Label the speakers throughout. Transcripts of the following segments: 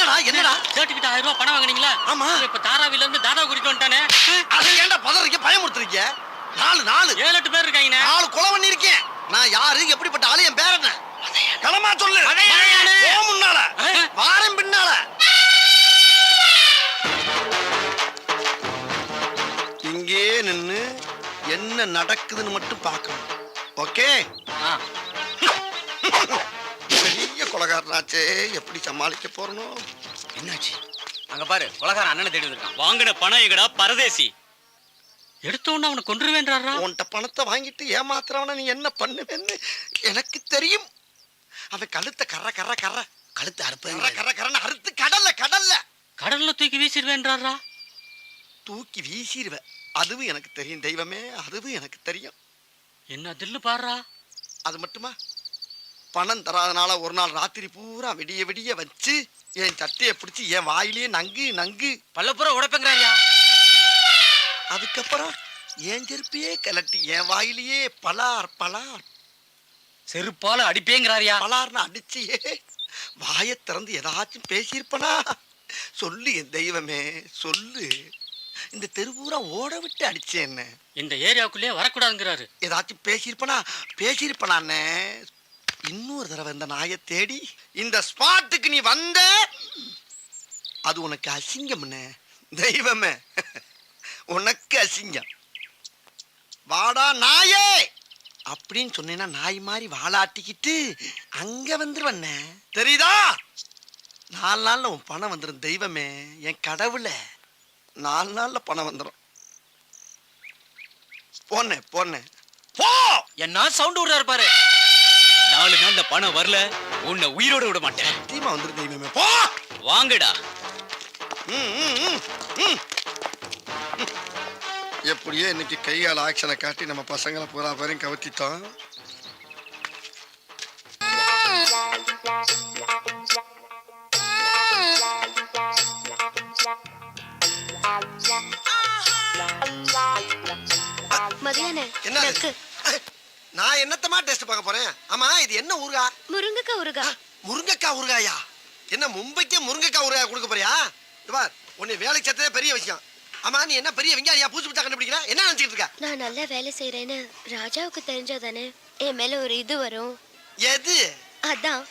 Speaker 1: என்னடா
Speaker 2: ஆயிரம் ரூபாய் பணம் வாங்குனீங்களா?
Speaker 1: ஆமா.
Speaker 2: இப்ப தாராவில இருந்து தாதா கூட்டிட்டு வந்துட்டானே.
Speaker 1: அது ஏன்டா பதறீங்க? பயமுறுத்துறீங்க? நாலு நாலு.
Speaker 2: ஏழு எட்டு பேர் இருக்காங்கண்ணே
Speaker 1: நாலு கொலை பண்ணிருக்கேன் நான் யாரு? எப்படிப்பட்ட ஆளு? என் பேர் என்ன? களமா சொல்லு. முன்னால. வாரம் பின்னால. இங்கே நின்னு என்ன நடக்குதுன்னு மட்டும் பார்க்கணும். ஓகே? கொலகாரனாச்சே எப்படி சமாளிக்க போறனோ?
Speaker 3: என்னாச்சு? அங்க பாரு கொலகாரன் அண்ணனை தேடி வந்திருக்கான்.
Speaker 2: வாங்கின பணம் எங்கடா? பரதேசி. எடுத்த உடனே அவனை கொன்றுவேன்றாரா
Speaker 1: உன்கிட்ட பணத்தை வாங்கிட்டு ஏமாத்துறவன நீ என்ன பண்ணுவேன்னு எனக்கு தெரியும். அவன் கழுத்தை கர்ற கர்ற கர்ற
Speaker 3: கழுத்து
Speaker 1: கர்ற
Speaker 3: அறுப்பு
Speaker 1: கர்ற கர்றன்னு அறுத்து கடல்ல கடல்ல.
Speaker 2: கடல்ல தூக்கி வீசிடுவேன்றாரா
Speaker 1: தூக்கி வீசிடுவ அதுவும் எனக்கு தெரியும் தெய்வமே. அதுவும் எனக்கு தெரியும்.
Speaker 2: என்ன தில்லு பாடுறா?
Speaker 1: அது மட்டுமா? பணம் தராதனால ஒரு நாள் ராத்திரி பூரா விடிய விடிய வச்சு என் சட்டையை பிடிச்சி என் வாயிலேயே நங்கு நங்கு.
Speaker 3: பல்லப்புறம் உடைப்பேங்கிறாரியா
Speaker 1: அதுக்கப்புறம் என் செருப்பையே கலட்டி என் வாயிலேயே பலார் பலார்.
Speaker 3: செருப்பால அடிப்பேங்கிறாரியா?
Speaker 1: பலார்னு அடிச்சியே வாயை திறந்து ஏதாச்சும் பேசியிருப்பனா? சொல்லு என் தெய்வமே சொல்லு. இந்த தெருவூரா ஓட விட்டு அடிச்சேன்
Speaker 2: இந்த ஏரியாவுக்குள்ளே வரக்கூடாதுங்கிறாரு.
Speaker 1: ஏதாச்சும் பேசியிருப்பனா? பேசியிருப்பனாண்ணே இன்னொரு தடவை இந்த நாயை தேடி இந்த ஸ்பாட்டுக்கு நீ வந்த அது உனக்கு அசிங்கம்ண்ணே தெய்வமே உனக்கு அசிங்கம். வாடா நாயே! அப்படின்னு சொன்னேன்னா நாய் மாதிரி வாழாட்டிக்கிட்டு அங்க வந்துருவண்ணே. தெரியுதா? நாலு நாள்ல உன் பணம் வந்துடும் தெய்வமே என் கடவுள. நாலு நாள்ல பணம் வந்துடும் போனேன் போனேன் போ!
Speaker 3: என்ன சவுண்ட் விடுறாரு பாரு. பணம் வரல உன்னை உயிரோட விட மாட்டேன்.
Speaker 1: சத்தியமா வந்துரு தெய்வமே போ!
Speaker 3: வாங்கடா.
Speaker 1: ம், ம், ம், ம். எப்படியோ இன்னைக்கு கையால் ஆக்ஷனை காட்டி நம்ம பசங்களை பூரா பேரையும் கவர்த்திட்டோம்
Speaker 4: மதியான
Speaker 1: என்ன நான் என்னத்தமா டெஸ்ட் பார்க்க போறேன்? ஆமா இது என்ன ஊருகா
Speaker 4: முருங்கக்காய் ஊறுகா.
Speaker 1: முருங்கைக்காய் ஊறுகாயா? என்ன மும்பைக்கே முருங்கைக்காய் ஊறுகாய் கொடுக்க போறியா? இது பார் உன்னை வேலைக்கு சேர்த்ததே பெரிய விஷயம். ஆமா நீ என்ன பெரிய விஞ்ஞானியா பூச்சி புத்தா கண்டுபிடிக்கிற என்ன நினைச்சிட்டு இருக்க?
Speaker 4: நான் நல்லா வேலை செய்யறேன்னு ராஜாவுக்கு தெரிஞ்சாதானே என் மேல ஒரு இது வரும்.
Speaker 1: எது?
Speaker 4: அதான்.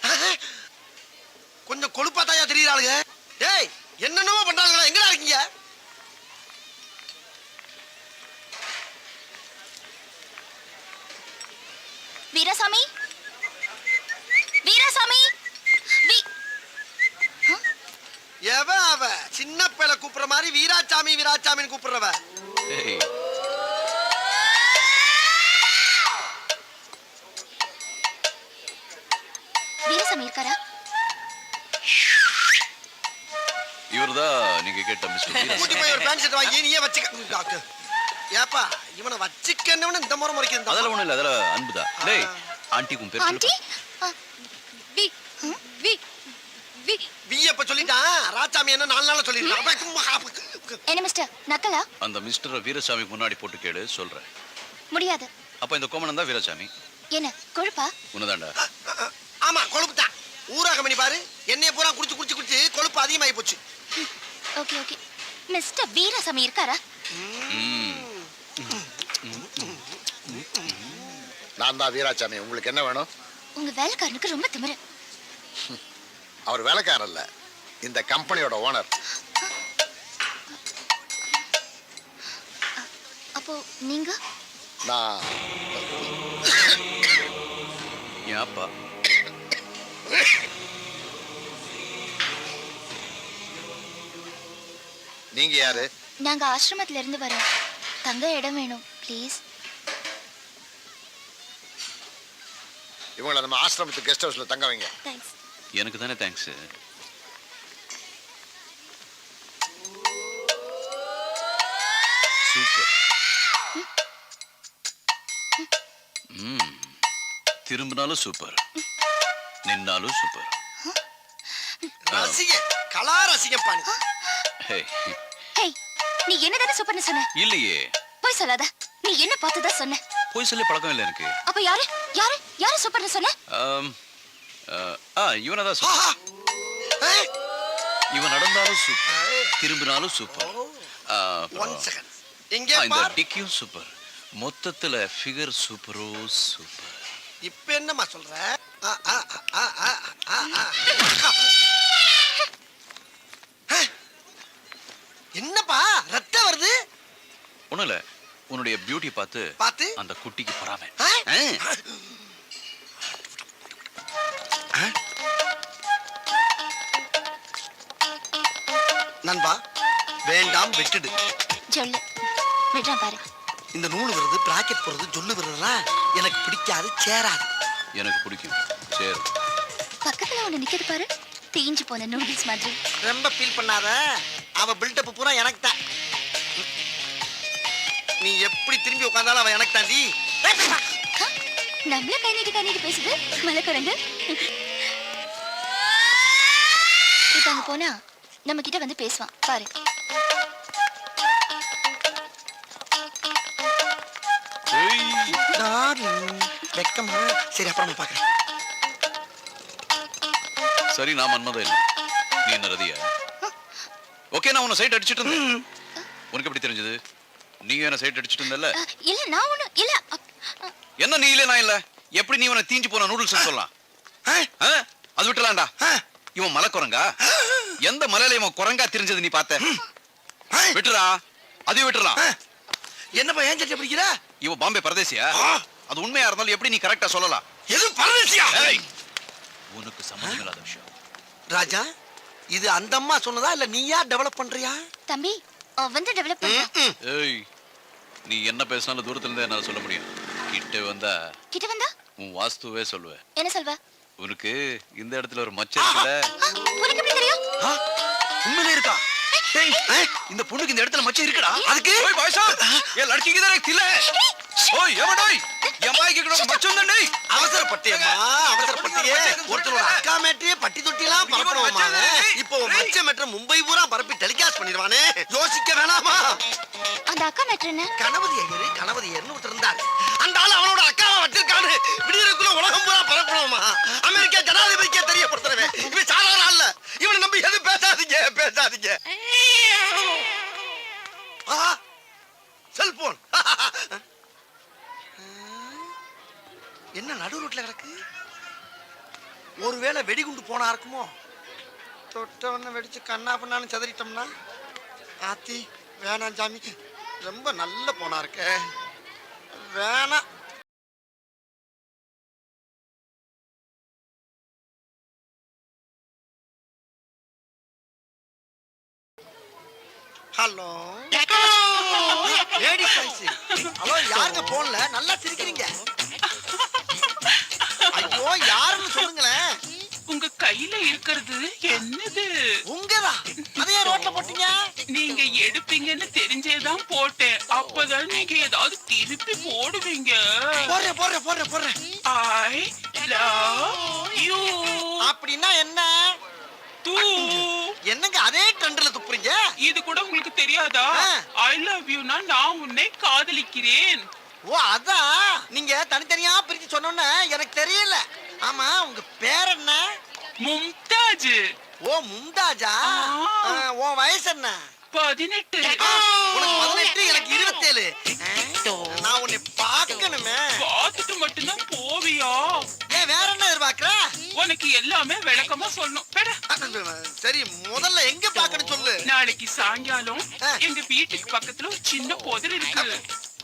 Speaker 1: கொஞ்சம் கொழுப்பாத்தாயா தெரியுறாளுங்க டேய் என்னென்னமோ பண்றாங்களா எங்கடா இருக்கீங்க?
Speaker 4: வீராசாமி? வீராசாமி?
Speaker 1: எவ அவ? சின்ன பிள்ளை கூப்பிடுற மாதிரி வீராசாமி வீராசாமின்னு கூப்பிடுறவ.
Speaker 4: வீராசாமி இருக்காரா?
Speaker 5: இவர்தான் நீங்க கேட்ட மிஸ்டர்
Speaker 1: கூட்டி போய் ஒரு பேண்ட் ஷர்ட் வாங்கி நீயே வச்சுக்க. ஏப்பா இவனை வச்சுக்கன்னு இந்த முறை முறைக்கிறது
Speaker 5: அதெல்லாம் ஒண்ணும் இல்ல அதெல்லாம் அன்புதான். டேய் ஆண்டி உன் பேர்
Speaker 4: ஆண்டி?
Speaker 5: சொல்லுப்பா.
Speaker 4: வி வி வி.
Speaker 1: வியப்ப சொல்லிட்டான்? ராசாமி என்ன நாலு நாள்ல சொல்லிருக்கான்
Speaker 4: என்ன மிஸ்டர் நக்கலா?
Speaker 5: அந்த மிஸ்டர் வீரசாமி முன்னாடி போட்டு கேளு சொல்றேன்.
Speaker 4: முடியாது.
Speaker 5: அப்ப இந்த கோமணம் தான் வீரசாமி.
Speaker 4: என்ன கொழுப்பா?
Speaker 5: உன்னதாண்டா
Speaker 1: ஆமா கொழுப்பு தான் ஊராக மணி பாரு எண்ணெய் பூரா குடிச்சு குடிச்சு குடிச்சு கொழுப்பு அதிகமாகி போச்சு.
Speaker 4: Okay okay. மிஸ்டர் வீராசாமி இருக்காரா?
Speaker 6: நான் தான் வீராசாமி உங்களுக்கு என்ன வேணும்?
Speaker 4: உங்க வேலைக்காரனுக்கு ரொம்ப திமிரு.
Speaker 6: அவர் வேலைக்காரர் இல்ல. இந்த கம்பெனியோட ஓனர்.
Speaker 4: அப்போ நீங்க?
Speaker 6: நான்
Speaker 5: அப்பா.
Speaker 6: நீங்க யாரு?
Speaker 4: நாங்க ஆசிரமத்துல இருந்து வரோம். தங்க இடம் வேணும் ப்ளீஸ்
Speaker 6: இவங்களை நம்ம ஆசிரமத்து கெஸ்ட் ஹவுஸ்ல தங்க வைங்க.
Speaker 4: தேங்க்ஸ்
Speaker 5: எனக்கு தானே தேங்க்ஸ் சூப்பர். ம் திரும்பினாலும் சூப்பர். நின்னாலும் சூப்பர்.
Speaker 1: ரசிக கலா ரசிகம் பாணி.
Speaker 5: ஹே.
Speaker 4: ஹேய் நீ என்னதானே சூப்பர்னு சொன்ன?
Speaker 5: இல்லையே.
Speaker 4: போய் சொல்லாத. நீ என்ன பார்த்ததா சொன்ன?
Speaker 5: போய் சொல்லி பழக்கம் இல்லை எனக்கு.
Speaker 4: அப்ப யாரு? யாரு? யாரு சூப்பர்னு சொன்ன?
Speaker 5: ஆ, இவனை தான்
Speaker 1: ஏய்,
Speaker 5: இவன் நடந்தாலும் சூப்பர் திரும்பினாலும் சூப்பர்.
Speaker 1: ஒன் செகண்ட் இங்கே
Speaker 5: இந்த டிக்கியும் சூப்பர். மொத்தத்துல ஃபிகர் சூப்பரோ சூப்பர்.
Speaker 1: இப்ப என்னம்மா சொல்ற? ஆ, ஆ, ஆ, ஆ, ஆ, ஆ. ஆ. என்னப்பா ரத்தம் வருது?
Speaker 5: ஒண்ணும் இல்ல. உன்னுடைய பியூட்டி பார்த்து
Speaker 1: பார்த்து?
Speaker 5: அந்த குட்டிக்கு பொறாம.
Speaker 1: ஆ?
Speaker 5: ஆ.
Speaker 1: நண்பா வேண்டாம் விட்டுடு.
Speaker 4: சொல்லு விடுறேன் பாரு.
Speaker 1: இந்த நூல் வருது பிராக்கெட் போடுறது ஜொல்லு வருதுலாம் எனக்கு பிடிக்காது சேராது.
Speaker 5: எனக்கு பிடிக்கும். சரி
Speaker 4: பக்கத்துல ஒண்ணு நிக்குது பாரு. தீஞ்சு போன நூடுல்ஸ் மாதிரி.
Speaker 1: ரொம்ப ஃபீல் பண்ணாத. அவ பில்டப் பூரா எனக்கு தான். நீ எப்படி திரும்பி உட்கார்ந்தாலும் அவன் எனக்கு தாண்டி
Speaker 4: நம்மள கை நீட்டி கை நீட்டி பேசுது. மலைக்குரங்கு இப்ப அங்க போனா நம்ம கிட்ட வந்து பேசுவான். பாரு.
Speaker 1: வெக்கமா? சரி அப்புறமா பார்க்கறேன்
Speaker 5: சரி நான் மன்மதம் இல்லை. நீ என்ன ரதியா? ஓகே நான் உன்னை சைட் அடிச்சிட்டு இருந்தேன். உனக்கு எப்படி தெரிஞ்சது? நீ என்ன சைட் அடிச்சிட்டு இருந்தல்ல?
Speaker 4: அஹ், இல்ல நான் ஒண்ணும் இல்ல
Speaker 5: என்ன நீ இல்ல நான் இல்ல? எப்படி நீ உன தீஞ்சு போன நூடுல்ஸ் சொல்லலாம்?
Speaker 1: ஆ?
Speaker 5: ஆ? அது விட்டுலாம்டா
Speaker 1: ஆ?
Speaker 5: இவன் மலை குரங்கா? எந்த மலையில இவன் குரங்கா தெரிஞ்சது நீ பார்த்த?
Speaker 1: ஆ?
Speaker 5: விட்டுறா. அதையும் விட்டுறலாம்.
Speaker 1: ஆ? என்னப்பா ஏன் சட்டை பிடிக்கிற?
Speaker 5: இவன் பாம்பே பரதேசியா? அது உண்மையா இருந்தாலும் எப்படி நீ கரெக்டா சொல்லலாம்?
Speaker 1: எது பரதேசியா?
Speaker 5: உனக்கு சம்மந்தம் இல்லாத விஷயம்.
Speaker 1: ராஜா இது அந்த அம்மா சொன்னதா இல்ல நீயா டெவலப் பண்றியா?
Speaker 4: தம்பி வந்து டெவலப்
Speaker 5: ஏய் நீ என்ன பேசினாலும் தூரத்துல இருந்து என்ன சொல்ல முடியும். கிட்ட வந்தா
Speaker 4: கிட்ட வந்தா?
Speaker 5: உன் வாஸ்துவே சொல்லுவ.
Speaker 4: என்ன சொல்வ?
Speaker 5: உனக்கு இந்த இடத்துல ஒரு மச்சம் இருக்குல்ல?
Speaker 4: உனக்கு எப்படி தெரியும்?
Speaker 5: உண்மையிலே இருக்கா? இந்த பொண்ணுக்கு இந்த இடத்துல மச்ச இருக்குடா.
Speaker 1: அதுக்கு?
Speaker 5: ஓய் பாய்சா என் லड़की தானே தில ஓய் ஏமாடோய் எம்மாய்க்கு கூட மச்சம் தான் டேய்.
Speaker 1: அவசரப்பட்டியம்மா அவசரப்பட்டியே. ஒருத்தரோட அக்கா மேட்டியே பட்டி தொட்டிலாம் பரப்பணும் இப்போ மச்சம் மேட்ர மும்பை பூரா பரப்ப டெலிகாஸ்ட் பண்ணிடுவானே? யோசிக்க வேணாமா?
Speaker 4: அந்த அக்கா மேட்ரு என்ன?
Speaker 1: கணபதி ஐயரு கணபதி ஐயர்னு ஒருத்தர் இருந்தாரு. அந்த ஆளு அவனோட அக்காவை வச்சிருக்காரு விடியறதுக்குள்ள உலகம் பூரா பரப்பணுமா? அமெரிக்கா ஜனாதிபதிக்கே தெரியப்படுத்துறவன் இவன் சாதாரண ஆள்ல. இவனை நம்பி எதுவும் பேசாதீங்க பேசாதீங்க. செல்போன் என்ன நடு ரோட்ல கிடக்கு? ஒருவேளை வெடிகுண்டு போனா இருக்குமோ? தொட்டவன வெடிச்சு கண்ணா பண்ணாலும் சதறிட்டோம்னா ஆத்தி வேணாம் சாமி. ரொம்ப நல்ல போனா இருக்க. வேணாம் ஹலோ. லேடி ஹலோ யாருங்க போன்ல நல்லா சிரிக்கிறீங்க. ஐயோ யாருன்னு சொல்லுங்களேன்.
Speaker 7: உங்க கையில இருக்கிறது என்னது?
Speaker 1: உங்கதா அதையே ரோட்ல போட்டீங்க?
Speaker 7: நீங்க எடுப்பீங்கன்னு தெரிஞ்சேதான் போட்டேன். அப்பதான் நீங்க ஏதாவது திருப்பி போடுவீங்க.
Speaker 1: போடுறேன் போடுறேன் போடுறேன் போடுறேன்.
Speaker 7: ஐ லவ் யூ
Speaker 1: அப்படின்னா என்ன?
Speaker 7: தூ.
Speaker 1: என்னங்க அதே ட்ரெண்ட்ல துப்புறீங்க?
Speaker 7: இது கூட உங்களுக்கு தெரியாதா. ஐ லவ் யூனா நான் உன்னை காதலிக்கிறேன்.
Speaker 1: ஓ அதான். நீங்க தனித்தனியா சொன்னோன்னு எனக்கு தெரியல. ஆமா உங்க பேர் என்ன?
Speaker 7: மும்தாஜ்.
Speaker 1: ஓ மும்தாஜா? உன் வயசு என்ன?
Speaker 7: பதினெட்டு.
Speaker 1: உனக்கு பதினெட்டு எனக்கு இருபத்தேழு. நான் உன்னை பார்க்கணுமே.
Speaker 7: பார்த்துட்டு மட்டும்தான் போவியா?
Speaker 1: ஏன் வேற என்ன எதிர்பார்க்கற?
Speaker 7: உனக்கு எல்லாமே விளக்கமா சொல்லணும்.
Speaker 1: சரி முதல்ல எங்க பார்க்கணும் சொல்லு.
Speaker 7: நாளைக்கு சாயங்காலம். எங்க வீட்டுக்கு பக்கத்துல ஒரு சின்ன புதர் இருக்கு.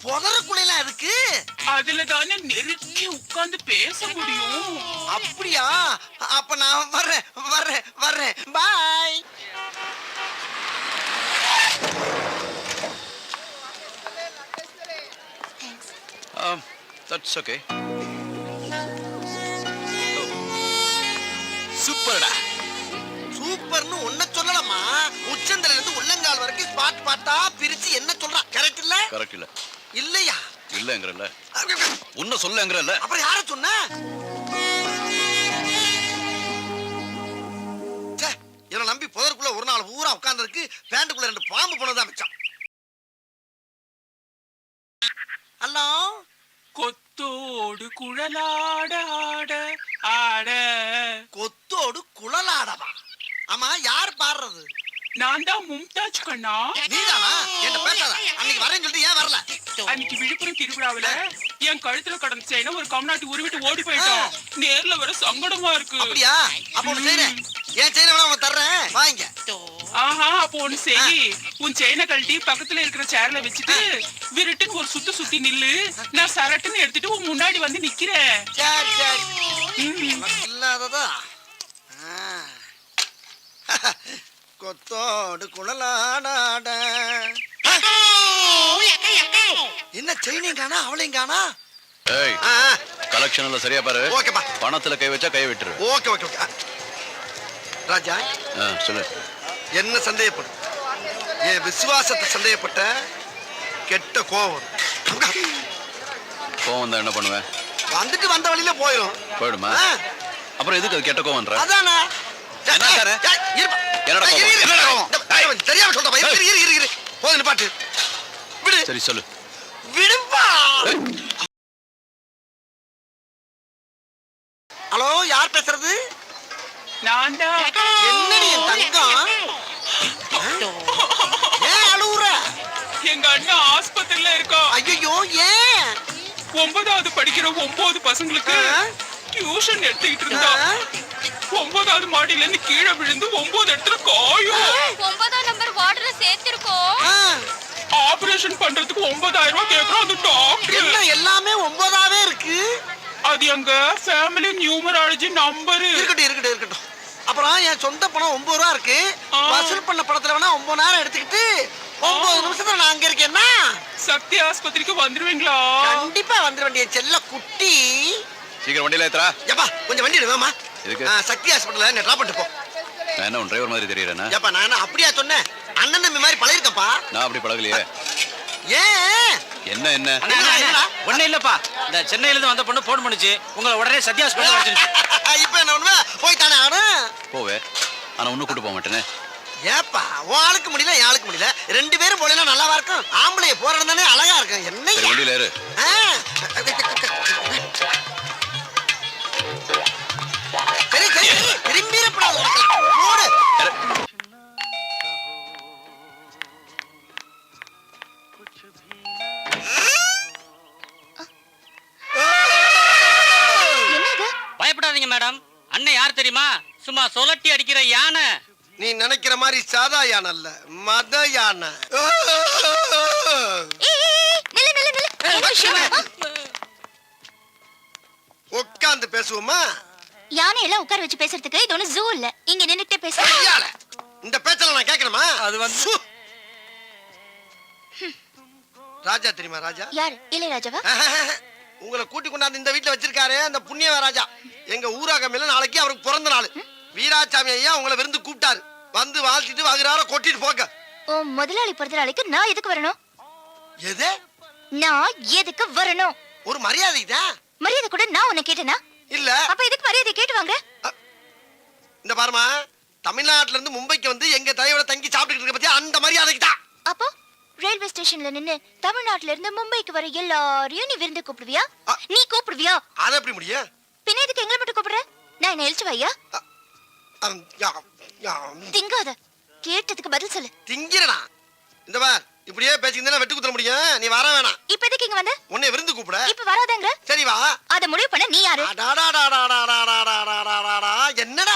Speaker 1: புதருக்குள்ள இருக்கு
Speaker 7: அதுல தானே நெருக்கி உட்கார்ந்து பேச முடியும்.
Speaker 1: அப்படியா? அப்ப நான் வர்றேன் வர்றேன் வர்றேன். பாய்.
Speaker 5: தட்ஸ் ஓகே சூப்பர்டா.
Speaker 1: சூப்பர்னு உன்ன சொல்லலாமா உச்சந்தல இருந்து உள்ளங்கால் வரைக்கும் ஸ்பாட் பாட்டா பிரிச்சு என்ன சொல்றா? கரெக்ட் இல்ல?
Speaker 5: கரெக்ட் இல்ல.
Speaker 1: இல்லையா?
Speaker 5: இல்லங்கறல உன்ன சொல்லங்கறல
Speaker 1: அப்புறம் யார சொன்ன? ச்சே, என்னை நம்பி புதருக்குள்ள ஒரு நாள் பூரா உட்கார்ந்ததுக்கு பேண்டுக்குள்ள ரெண்டு பாம்பு போனதான் மிச்சம். ஹலோ?
Speaker 7: கொத்தோடு குழலாட ஆட ஆட.
Speaker 1: கொத்தோடு குழலாடவா? ஆமா யார் பாடுறது?
Speaker 7: நான் தான் மும்தாஜ் கண்ணா.
Speaker 1: நீதானா? என்கிட்ட பேசாத. அன்னைக்கு வரேன்னு சொல்லிட்டு ஏன் வரல?
Speaker 7: அன்னைக்கு விழுப்புரம் திருவிழாவுல என் கழுத்துல கடந்த செயினை ஒரு கம்நாட்டி உருவிட்டு ஓடி போயிட்டான். நேர்ல வர சங்கடமா இருக்கு.
Speaker 1: அப்படியா? அப்ப ஒண்ணு செய்யறேன் என் செயினை வேணா உனக்கு தர்றேன். வாங்க
Speaker 7: ஆஹா அப்போ ஒண்ணு செய். உன் செயினை கழட்டி பக்கத்துல இருக்கிற சேர்ல வச்சுட்டு விருட்டுன்னு ஒரு சுத்து சுத்தி நில்லு. நான் சரட்டுன்னு எடுத்துட்டு உன் முன்னாடி வந்து நிக்கிறேன்.
Speaker 1: சரி சரி. இல்லாததா. கொத்தோடு குழலாடாட என்ன செயினையும் காணா அவளையும் காணா
Speaker 5: ஏய். கலெக்ஷன் எல்லாம் சரியா பாரு.
Speaker 1: ஓகேப்பா.
Speaker 5: பணத்துல கை வச்சா கை விட்டுரு.
Speaker 1: Okay okay okay. ராஜா
Speaker 5: சொல்லு.
Speaker 1: என்ன சந்தேகப்படும் என் விசுவாசத்தை சந்தேகப்பட்ட கெட்ட கோவம் வரும்.
Speaker 5: கோவம் வந்தா என்ன பண்ணுவேன்?
Speaker 1: வந்துட்டு வந்த வழியில போயிடும்?
Speaker 5: போயிடுமா அப்புறம் எதுக்கு அது கெட்ட கோவம்ன்ற
Speaker 1: அதானே.
Speaker 5: என்னடா
Speaker 1: தெரியாம சொல்றப்பா இரு இரு இரு. போதும் நிப்பாட்டு. விடு.
Speaker 5: சரி சொல்லு.
Speaker 1: விடுப்பா! ஹலோ யார் பேசுறது?
Speaker 7: நான் தான்
Speaker 1: என்னடி என் தங்கம்? ஏன் அழுவுற?
Speaker 7: எங்க அண்ணா ஆஸ்பத்திரியில இருக்கோம்.
Speaker 1: ஐயோ ஏன்
Speaker 7: ஒன்பதாவது படிக்கிற ஒன்பது பசங்களுக்கு? டியூஷன் எடுத்துக்கிட்டு இருந்தா? ஒன்பதாவது மாடியில இருந்து கீழே விழுந்து ஒன்பது இடத்துல காயம். ஆபரேஷன் பண்றதுக்கு ஒன்பதாயிரம் ரூபாய் கேக்குறோம். அது டாக்டர்
Speaker 1: என்ன எல்லாமே ஒன்பதாவே இருக்கு?
Speaker 7: அது எங்க ஃபேமிலி நியூமராலஜி நம்பரு
Speaker 1: இருக்கட்டும் இருக்கட்டும் இருக்கட்டும். அப்புறம் என் சொந்த பணம் ஒன்பது ரூபா இருக்கு. வசூல் பண்ண பணத்துல வேணா ஒன்பது நேரம் எடுத்துக்கிட்டு ஒன்பது நிமிஷத்துல நான் அங்க இருக்கேன்னா?
Speaker 7: சக்தி ஆஸ்பத்திரிக்கு வந்துருவீங்களா?
Speaker 1: கண்டிப்பா வந்துட வேண்டிய செல்ல குட்டி.
Speaker 5: சீக்கிரம் வண்டியில ஏத்துறா.
Speaker 1: ஏப்பா கொஞ்சம் வண்டி எடுவேமா
Speaker 5: எதுக்கு?
Speaker 1: சக்தி ஹாஸ்பிட்டல்ல என்ன ட்ராப் பண்ணிட்டு போ.
Speaker 5: நான் என்ன உன் டிரைவர் மாதிரி தெரியறேனா?
Speaker 1: ஏப்பா நான் என்ன அப்படியா சொன்னேன்? அண்ணன் தம்பி மாதிரி பழகிருக்கப்பா?
Speaker 5: நான் அப்படி பழகலையே.
Speaker 1: ஏன்?
Speaker 5: என்ன என்ன?
Speaker 8: ஒண்ணும் இல்லப்பா. இந்த சென்னையில இருந்து வந்த பொண்ணு போன் பண்ணுச்சு. உங்களை உடனே சத்யா ஹாஸ்பிட்டல் வச்சிருச்சு
Speaker 1: இப்ப என்ன பண்ணுவ? போய் தானே ஆடும்
Speaker 5: போவே. ஆனா ஒன்னும் கூட்டு போக மாட்டேனே.
Speaker 1: ஏப்பா உன் ஆளுக்கு முடியல என் ஆளுக்கு முடியல. ரெண்டு பேரும் போனா நல்லாவா இருக்கும்? ஆம்பளைய போற தானே அழகா இருக்கும். என்ன
Speaker 5: சரி வண்டியில
Speaker 2: பயப்படாதீங்க மேடம். அண்ணன் யார் தெரியுமா? சும்மா சொலட்டி அடிக்கிற யானை.
Speaker 1: நீ நினைக்கிற மாதிரி சாதா யானை இல்ல மத யானை. உட்காந்து பேசுவோமா?
Speaker 4: யானை எல்லாம் உட்கார வச்சு பேசுறதுக்கு இது ஒண்ணு ஜூ இல்ல. இங்க நின்னுட்டே பேசுறேன்
Speaker 1: இந்த பேச்சல நான் கேட்கணுமா?
Speaker 8: அது வந்து-
Speaker 1: சு. ராஜா தெரியுமா ராஜா?
Speaker 4: யாரு? இளையராஜாவா?
Speaker 1: உங்களை கூட்டி கொண்டாந்து இந்த வீட்டுல வச்சிருக்காரு அந்த புண்ணிய ராஜா. எங்க ஊராகமையில நாளைக்கு அவருக்கு பிறந்த நாள். வீராசாமி ஐயா உங்களை விருந்து கூப்பிட்டாரு. வந்து வாழ்த்திட்டு வகுறார கொட்டிட்டு போங்க.
Speaker 4: ஓ முதலாளி பிறந்த நாளைக்கு நான் எதுக்கு வரணும்?
Speaker 1: எது?
Speaker 4: நான் எதுக்கு வரணும்?
Speaker 1: ஒரு மரியாதை தான்
Speaker 4: மரியாதை கூட நான் உன்னை கேட்டேனா?
Speaker 1: இல்ல.
Speaker 4: அப்ப எதுக்கு மரியாதை கேட்டு வாங்க?
Speaker 1: இந்த பாருமா தமிழ்நாட்டுல இருந்து மும்பைக்கு வந்து எங்க தலைவரை தங்கி சாப்பிட்டுக்கிட்டு இருக்க பத்தியா? அந்த மரியாதைக்கு தான்.
Speaker 4: அப்போ ரயில்வே ஸ்டேஷன்ல நின்னு தமிழ்நாட்டுல இருந்து மும்பைக்கு வர எல்லாரையும் நீ விருந்து கூப்பிடுவியா. நீ கூப்பிடுவியா?
Speaker 1: அது எப்படி முடியும்
Speaker 4: பின்ன எதுக்கு எங்களை மட்டும் கூப்பிடுற? நான் என்ன எழுச்சு வையா? திங்காத. கேட்டதுக்கு பதில் சொல்லு.
Speaker 1: திங்கிறனா? இந்த பார் இப்படியே பேசிக்கிட்டு வெட்டு குத்துற முடியும் நீ வர வேணாம்
Speaker 4: இப்போ எதுக்கு இங்க வந்த
Speaker 1: உன்னை விருந்து கூப்பிட
Speaker 4: இப்ப வராதங்க
Speaker 1: சரி வா
Speaker 4: அத முடிவு பண்ண நீ யாரு
Speaker 1: என்னடா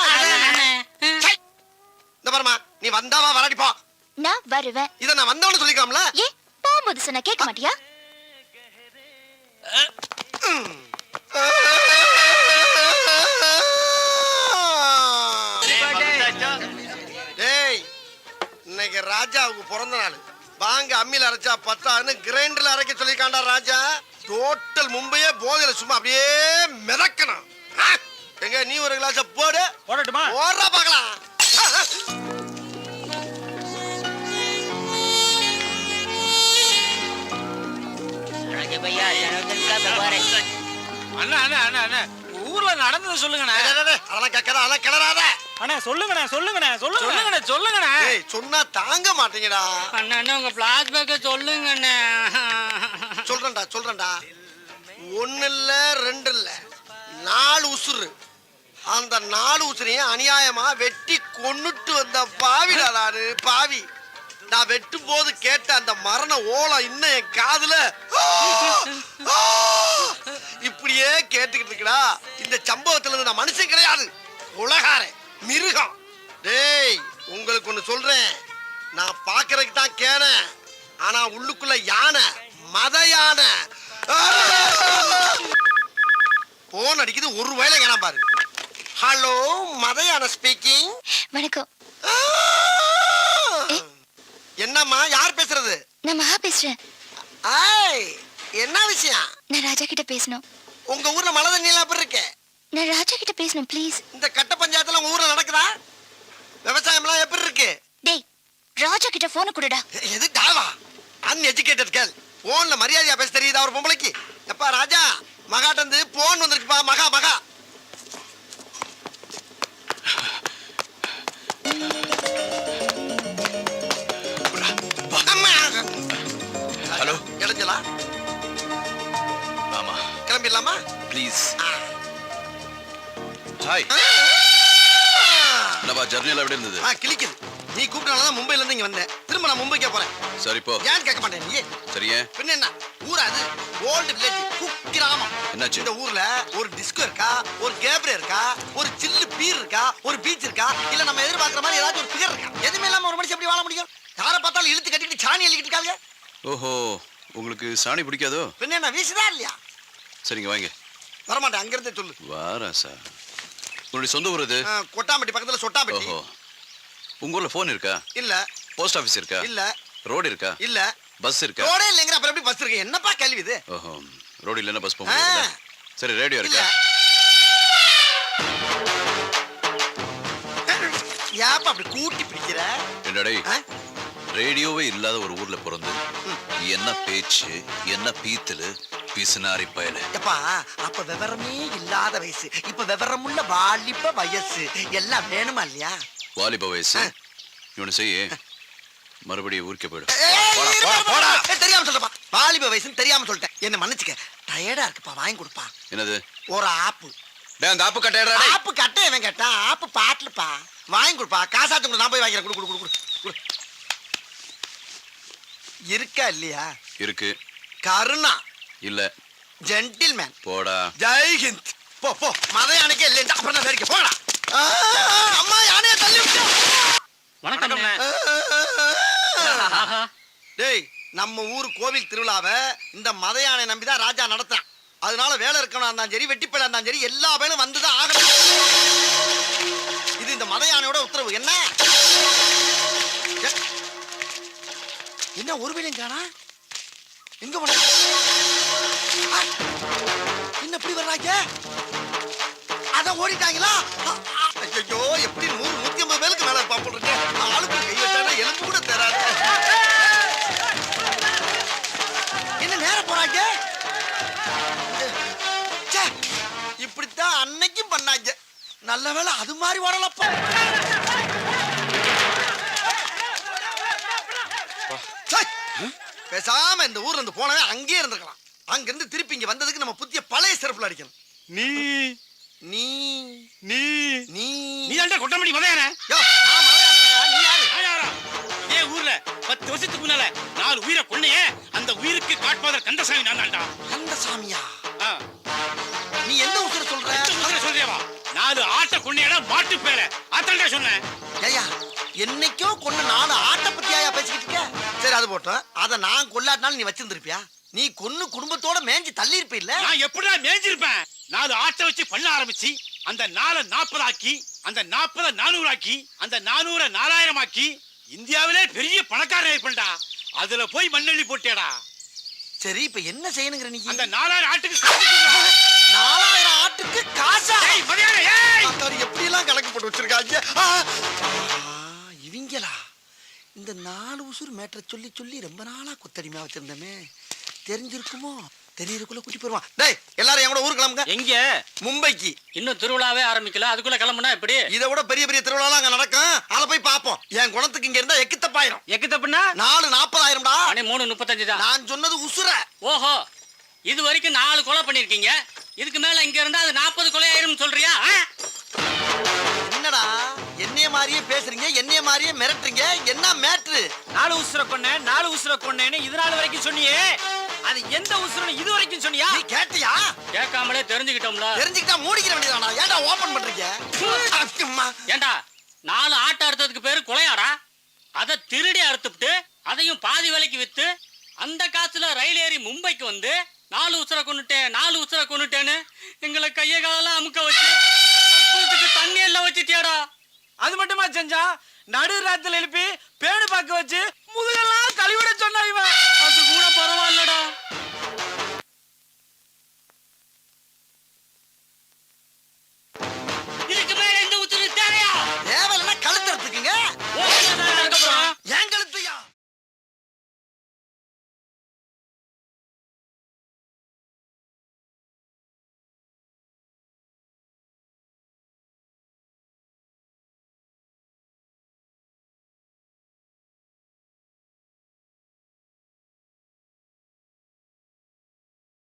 Speaker 1: இந்த பாருமா நீ வந்தா வா வராடி போ
Speaker 4: நான் வருவேன்
Speaker 1: இத நான் வந்தவனு சொல்லிக்கலாம்ல
Speaker 4: ஏ போகும்போது சொன்ன கேட்க மாட்டியா
Speaker 1: டேய் இன்னைக்கு ராஜாவுக்கு பிறந்த நாள் வாங்க அம்மியில் அரைச்சா பத்தான்னு கிரைண்டர்ல அரைக்க சொல்லிருக்காண்டா ராஜா. டோட்டல் மும்பையே போதையில சும்மா அப்படியே மிதக்கணும்? எங்க நீ ஒரு கிளாஸ் போடு.
Speaker 8: போடட்டுமா?
Speaker 1: ஓடுறா பார்க்கலாம்.
Speaker 8: அண்ணா அண்ணா அண்ணா அண்ணா. ஊர்ல நடந்தது சொல்லுங்கண்ணே.
Speaker 1: அதெல்லாம் கேட்காத அதெல்லாம் கிளறாத.
Speaker 8: அண்ணா சொல்லுங்கண்ணே சொல்லுங்கண்ணே சொல்லுங்கண்ணே. சொல்லுங்கண்ணே
Speaker 1: ஏய் சொன்னா தாங்க மாட்டீங்கடா.
Speaker 2: அண்ணா உங்க பிளாஷ்பேக்க சொல்லுங்க அண்ணே
Speaker 1: சொல்றேன்டா சொல்றேன்டா. ஒன்னு இல்ல ரெண்டு இல்ல நாலு உசுறு. அந்த நாலு உசிரையும் அநியாயமா வெட்டி கொன்னுட்டு வந்த பாவிடா நானு பாவி. நான் வெட்டும் போது கேட்ட அந்த மரண ஓலம் இன்னும் என் காதுல. இப்படியே கேட்டுக்கிட்டு இருக்கடா. இந்த சம்பவத்துல இருந்து நான் மனுஷன் கிடையாது. உலகாரன். மிருகம். டேய் உங்களுக்கு ஒண்ணு சொல்றேன். நான் பாக்குறதுக்கு தான் கேன ஆனா உள்ளுக்குள்ள யானை மத யானை போன் அடிக்குது ஒரு வேலை கேனா பாரு. ஹலோ மத யானை ஸ்பீக்கிங்
Speaker 4: வணக்கம்
Speaker 1: என்னம்மா யார் பேசுறது?
Speaker 4: நான் மகா பேசுறேன்.
Speaker 1: ஐய் என்ன விஷயம்?
Speaker 4: நான் ராஜா கிட்ட பேசணும்.
Speaker 1: உங்க ஊர்ல மழை தண்ணி எல்லாம் எப்படி இருக்கு?
Speaker 4: நான் ராஜா கிட்ட பேசணும் ப்ளீஸ்
Speaker 1: இந்த கட்ட பஞ்சாயத்துல உங்க ஊர்ல நடக்குதா? விவசாயம் எல்லாம் எப்படி இருக்கு?
Speaker 4: டேய் ராஜா கிட்ட போனை கொடுடா.
Speaker 1: எது டாவா அன்எஜுகேட்டட் கேர்ள் போன்ல மரியாதையா பேச தெரியுதா ஒரு பொம்பளைக்கு? எப்பா ராஜா மகாட்ட இருந்து போன் வந்திருக்குப்பா மகா மகா. அம்மா.
Speaker 5: ஹலோ
Speaker 1: இடைஞ்சலா
Speaker 5: ஆமா.
Speaker 1: கிளம்பிடலாமா?
Speaker 5: ப்ளீஸ்
Speaker 1: ஆ.
Speaker 5: ஹாய். என்னப்பா ஜர்னி எல்லாம் எப்படி இருந்தது?
Speaker 1: ஆ கிளிக்குது நீ கூப்பிட்டனால தான் மும்பைல இருந்து இங்க வந்தேன். திரும்ப நான் மும்பைக்கே போறேன்.
Speaker 5: சரி போ.
Speaker 1: ஏன்னு கேட்க மாட்டேன் நீ.
Speaker 5: சரியே
Speaker 1: பின்ன என்ன? ஊரா அது? ஓல்டு வில்லேஜ் குக்கிராமம்.
Speaker 5: என்னாச்சு?
Speaker 1: இந்த ஊர்ல ஒரு டிஸ்கோ இருக்கா? ஒரு கேப்ரே இருக்கா? ஒரு சில்லு பீர் இருக்கா? ஒரு பீச் இருக்கா? இல்ல நம்ம எதிர்பார்க்குற மாதிரி ஏதாச்சும் ஒரு பிகர் இருக்கா? எதுவுமே இல்லாம ஒரு மனுஷன் எப்படி வாழ முடியும்? யாரை பார்த்தாலும் இழுத்து கட்டிட்டு சாணி எழுதிட்டு இருக்காங்க
Speaker 5: ஓஹோ உங்களுக்கு சாணி பிடிக்காதோ?
Speaker 1: பின்ன என்ன வீசுதா இல்லையா?
Speaker 5: சரிங்க வாங்க.
Speaker 1: வரமாட்டேன் அங்கிருந்தே சொல்லு.
Speaker 5: வாரா சார். உங்களுடைய சொந்த ஊர் இது
Speaker 1: கொட்டாம்பட்டி பக்கத்துல சொட்டாம்பட்டி.
Speaker 5: ஓஹோ. உங்க ஊர்ல ஃபோன் இருக்கா?
Speaker 1: இல்ல.
Speaker 5: போஸ்ட் ஆஃபீஸ் இருக்கா?
Speaker 1: இல்ல.
Speaker 5: ரோடு இருக்கா?
Speaker 1: இல்ல.
Speaker 5: பஸ் இருக்கா?
Speaker 1: ரோடே இல்லைங்கிற அப்புறம் எப்படி பஸ் இருக்கு? என்னப்பா கேள்வி இது?
Speaker 5: ஓஹோ. ரோடு இல்லைன்னா பஸ் போக
Speaker 1: ஆ.
Speaker 5: முடியாதுல்ல? சரி ரேடியோ இருக்கா?
Speaker 1: ஏப்பா அப்படி கூட்டி பிடிக்கிற?
Speaker 5: என்னடா? ரேடியோவே இல்லாத ஒரு ஊர்ல பிறந்து என்ன பேச்சு என்ன பீத்தலு பிசுனாரி பயல
Speaker 1: எப்பா அப்ப விவரமே இல்லாத வயசு. இப்ப விவரமுள்ள வாலிப வயசு. எல்லாம் வேணுமா இல்லையா?
Speaker 5: வாலிப வயசு. இவனு செய்ய. மறுபடியும் ஊருக்கே போயிடும்
Speaker 1: தெரியாம சொல்றப்பா வாலிப வயசுன்னு தெரியாம சொல்லிட்டேன். என்ன மன்னிச்சுக்க. டயர்டா இருக்குப்பா வாங்கி கொடுப்பா.
Speaker 5: என்னது?
Speaker 1: ஒரு ஆப்பு.
Speaker 5: அந்த ஆப்பு கட்டையடா டேய்.
Speaker 1: ஆப்பு கட்ட இவன் கேட்டான். ஆப்பு பாட்டுலப்பா. வாங்கி கொடுப்பா. காசாத்து கொடு நான் போய் வாங்கிறேன் குடு குடு குடு குடு குடு. இருக்கா இல்லையா?
Speaker 5: இருக்கு.
Speaker 1: கருணா.
Speaker 5: இல்ல.
Speaker 1: ஜென்டில்மேன்
Speaker 5: போடா.
Speaker 1: ஜெய் ஹிந்த். போ போ. மத யானைக்கே இல்லையா அப்புறம் நான் வேடிக்கை போடா. ஆ, அம்மா யானையை தள்ளி விட்டு
Speaker 2: வணக்கம். ஆஹா.
Speaker 1: டேய் நம்ம ஊர் கோவில் திருவிழாவை இந்த மத யானை நம்பி தான் ராஜா நடத்துறான். அதனால வேலை இருக்கணும் இருந்தாலும் சரி வெட்டிப்படா இருந்தாலும் சரி எல்லா பேரும் வந்து தான் ஆகணும். இது இந்த மத யானையோட உத்தரவு. என்ன? என்ன ஒரு வேலையும் காணா எங்க போன? என்ன இப்படி வர்றாங்க? அதான் ஓடிட்டாங்களா? ஐயோ எப்படி நூறு நூத்தி ஐம்பது பேருக்கு மேல பாப்பிடுறீங்க ஆளுக்கு கை வச்சானா கூட தராது. என்ன நேரம் போறாங்க? ச்சே, இப்படித்தான் அன்னைக்கும் பண்ணாங்க. நல்ல வேளை அது மாதிரி வரலப்பா ச்சே, பேசாம இந்த ஊர்ல இருந்து போனவன் அங்கேயே இருந்திருக்கலாம். அங்க இருந்து திருப்பி இங்க வந்ததுக்கு நம்ம புத்திய பழைய செருப்புல அடிக்கணும்.
Speaker 2: நீ.
Speaker 1: நீ.
Speaker 2: நீ.
Speaker 1: நீ.
Speaker 8: நீ தான் கொட்டமடி மதையானே?
Speaker 1: நீ யாரு?
Speaker 8: இதே ஊர்ல பத்து வருஷத்துக்கு முன்னால நாலு உயிரை கொன்னையே அந்த உயிருக்கு காட்பாதர் கந்தசாமி நான் தான்டா.
Speaker 1: அந்த சாமியா
Speaker 8: ஆ,
Speaker 1: நீ எந்த உசுர சொல்ற?
Speaker 8: ஊர்ல சொல்றியவா? நாலு ஆட்டை கொன்னையடா மாட்டு பேல. அத்தன்டா சொன்னேன்.
Speaker 1: ஏயா என்னைக்கோ கொன்ன நாலு ஆட்டை பத்தியாயா பேசிக்கிட்டு இருக்க? சரி அது போட்டோம். அதை நான் கொல்லாட்டினாலும் நீ வச்சிருந்திருப்பியா? நீ கொன்னு குடும்பத்தோட மேஞ்சி தள்ளி இருப்ப இல்ல
Speaker 8: நான் எப்படிடா மேய்ஞ்சிருப்பேன்? நாலு ஆட்டை வச்சு பண்ண ஆரம்பிச்சு அந்த நாலை நாற்பதாக்கி அந்த நாற்பதை நானூறாக்கி அந்த நானூற நாலாயிரம் ஆக்கி இந்தியாவிலே பெரிய பணக்காரன் இருப்பேன்டா அதுல போய் மண்ணெண்ணி போட்டேடா.
Speaker 1: சரி இப்ப என்ன செய்யணுங்கிற நீ?
Speaker 8: அந்த நாலாயிரம் ஆட்டுக்கு.
Speaker 1: நாலாயிரம் ஆட்டுக்கு காசா?
Speaker 8: ஏய்!
Speaker 1: எப்படி எல்லாம் கணக்கு போட்டு வச்சிருக்காங்க? இவங்களா? இந்த நாலு உசுர் மேட்டரை சொல்லி சொல்லி ரொம்ப நாளா கொத்தடிமையா வச்சிருந்தமே. தெரிஞ்சிருக்குமோ? தெரியறதுக்குள்ள கூட்டி போயிருவான். டேய் எல்லாரும் என் கூட ஊருக்கு கிளம்புங்க.
Speaker 8: எங்க?
Speaker 1: மும்பைக்கு.
Speaker 2: இன்னும் திருவிழாவே ஆரம்பிக்கல. அதுக்குள்ள கிளம்புனா எப்படி?
Speaker 1: இதை விட பெரிய பெரிய திருவிழாலாம் அங்க நடக்கும். அதை போய் பார்ப்போம். என் குணத்துக்கு இங்க இருந்தா எக்கு தப்பாயிரும்
Speaker 8: எக்கு தப்புனா
Speaker 1: நாலு நாற்பதாயிரம்டா
Speaker 2: மணி மூணு முப்பத்தஞ்சு தான்
Speaker 1: நான் சொன்னது உசுர.
Speaker 2: ஓஹோ. இது வரைக்கும் நாலு கொலை பண்ணிருக்கீங்க இதுக்கு மேல இங்க இருந்தா அது நாற்பது கொலை ஆயிரும் சொல்றியா?
Speaker 1: என்னடா? மாதிரியே பேசுறீங்க என்னைய மாதிரியே மிரட்டுறீங்க என்ன மேட்ரு
Speaker 8: நாலு உசுர கொன்ன நாலு உசுர கொன்னேன்னு இது நாள் வரைக்கும் சொன்னியே. அது எந்த உசுரன்னு இது வரைக்கும் சொன்னியா?
Speaker 1: நீ கேட்டியா?
Speaker 2: கேட்காமலே தெரிஞ்சுக்கிட்டோம்ல.
Speaker 1: தெரிஞ்சுக்கிட்டா மூடிக்கிற வேண்டியதானா? ஏன்டா ஓபன் பண்றீங்க? அம்மா.
Speaker 2: ஏண்டா நாலு ஆட்டை அறுத்ததுக்கு பேரு கொலையாடா? அதை திருடி அறுத்துப்புட்டு அதையும் பாதி விலைக்கு வித்து அந்த காசுல ரயில் ஏறி மும்பைக்கு வந்து நாலு உசுர கொண்டுட்டேன் நாலு உசுர கொண்டுட்டேன்னு எங்களை கைய காலெல்லாம் அமுக்க வச்சு கக்கூசுக்கு தண்ணி எல்லாம்
Speaker 8: அது மட்டுமா செஞ்சா நடு ராத்துல எழுப்பி பேடு பார்க்க வச்சு முதுகெல்லாம் கழுவிட சொன்னா இவன்.